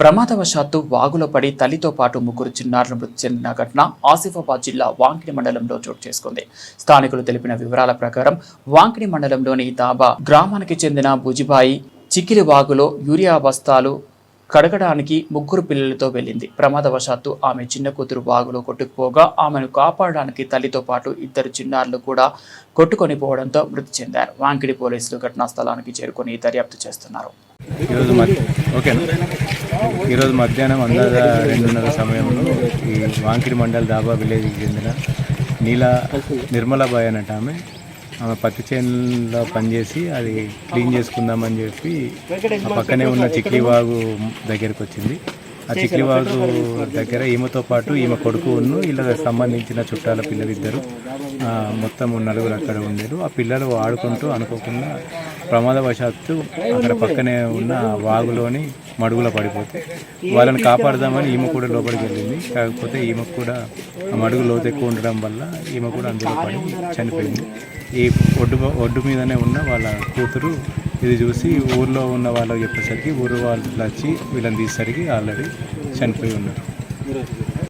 ప్రమాదవశాత్తు వాగులో పడి తల్లితో పాటు ముగ్గురు చిన్నారులు మృతి చెందిన ఘటన ఆసిఫాబాద్ జిల్లా వాంకిడి మండలంలో చోటు చేసుకుంది. స్థానికులు తెలిపిన వివరాల ప్రకారం వాంకిడి మండలంలోని దాబా గ్రామానికి చెందిన బుజిబాయి చికిలి వాగులో యూరియా బస్తాలు కడగడానికి ముగ్గురు పిల్లలతో వెళ్ళింది. ప్రమాదవశాత్తు ఆమె చిన్న కూతురు వాగులో కొట్టుకుపోగా ఆమెను కాపాడడానికి తల్లితో పాటు ఇద్దరు చిన్నారులు కూడా కొట్టుకొని పోవడంతో మృతి చెందారు. వాంకిడి పోలీసులు ఘటనా స్థలానికి చేరుకొని దర్యాప్తు చేస్తున్నారు. ఈరోజు మధ్యాహ్నం అందాజ రెండున్నర సమయంలో ఈ వాంకిడి మండల్ దాబా విలేజ్కి చెందిన నీలా నిర్మలాబాయ్ అనట ఆమె. ఆమె పత్తి చేనులో పనిచేసి అది క్లీన్ చేసుకుందామని చెప్పి ఆ పక్కనే ఉన్న చిక్లీవాగు దగ్గరికి వచ్చింది. ఆ చిక్లీవాగు దగ్గర ఈమెతో పాటు ఈమె కొడుకు ఉన్ను ఇలా సంబంధించిన చుట్టాల పిల్లలిద్దరు మొత్తం నలుగురు అక్కడ ఉండేరు. ఆ పిల్లలు ఆడుకుంటూ అనుకోకుండా ప్రమాదవశాత్తు అక్కడ పక్కనే ఉన్న వాగులోని మడుగులో పడిపోతే వాళ్ళని కాపాడదామని ఈమె కూడా లోపలికి వెళ్ళింది. కాకపోతే ఈమెకు కూడా ఆ మడుగు లోతు ఎక్కువ ఉండడం వల్ల ఈమె కూడా అందులో పడి చనిపోయింది. ఈ ఒడ్డు ఒడ్డు మీదనే ఉన్న వాళ్ళ కూతురు ఇది చూసి ఊర్లో ఉన్న వాళ్ళకి చెప్పేసరికి ఊరు వాళ్ళు వచ్చి వీళ్ళని తీసేసరికి ఆల్రెడీ చనిపోయి ఉన్నారు.